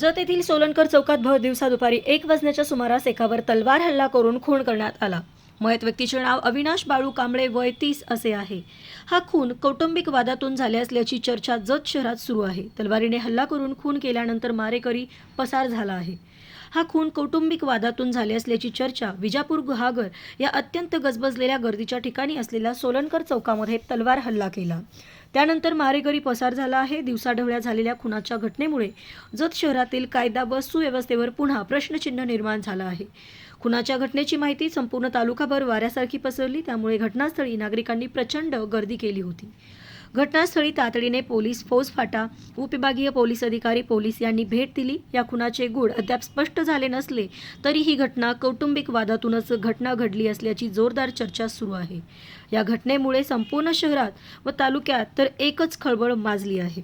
जत येथील सोलनकर चौकात भर दिवसा दुपारी एक वाजण्याच्या सुमारास एकावर तलवार हल्ला करून खून करण्यात आला. मयत व्यक्तीचे नाव अविनाश बाळू कांबळे वय तीस असे आहे. हा खून कौटुंबिक वादातून झाले असल्याची चर्चा जत शहरात सुरू आहे. तलवारीने हल्ला करून खून केल्यानंतर मारेकरी पसार झाला आहे. हा खून कौटुंबिक वादातून झाले असल्याची चर्चा विजापूर गुहागर या अत्यंत गजबजलेल्या गर्दीच्या ठिकाणी असलेल्या सोलनकर चौकामध्ये तलवार हल्ला केला. त्यानंतर मारेकरी पसार झाला आहे. दिवसाढवळ्या झालेल्या खुनाच्या घटनेमुळे जत शहरातील कायदा व सुव्यवस्थेवर पुन्हा प्रश्नचिन्ह निर्माण झालं आहे. खुनाच्या घटनेची माहिती संपूर्ण तालुकाभर वाऱ्यासारखी पसरली. त्यामुळे घटनास्थळी नागरिकांनी प्रचंड गर्दी केली होती. घटनास्थळी तातडीने पोलीस फौजफाटा उपविभागीय पोलीस अधिकारी पोलीस यांनी भेट दिली. या खुनाचे गूढ अद्याप स्पष्ट झाले नसले तरी ही घटना कौटुंबिक वादातूनच घटना घडली असल्याची जोरदार चर्चा सुरू आहे. या घटनेमुळे संपूर्ण शहरात व तालुक्यात तर एकच खळबळ माजली आहे.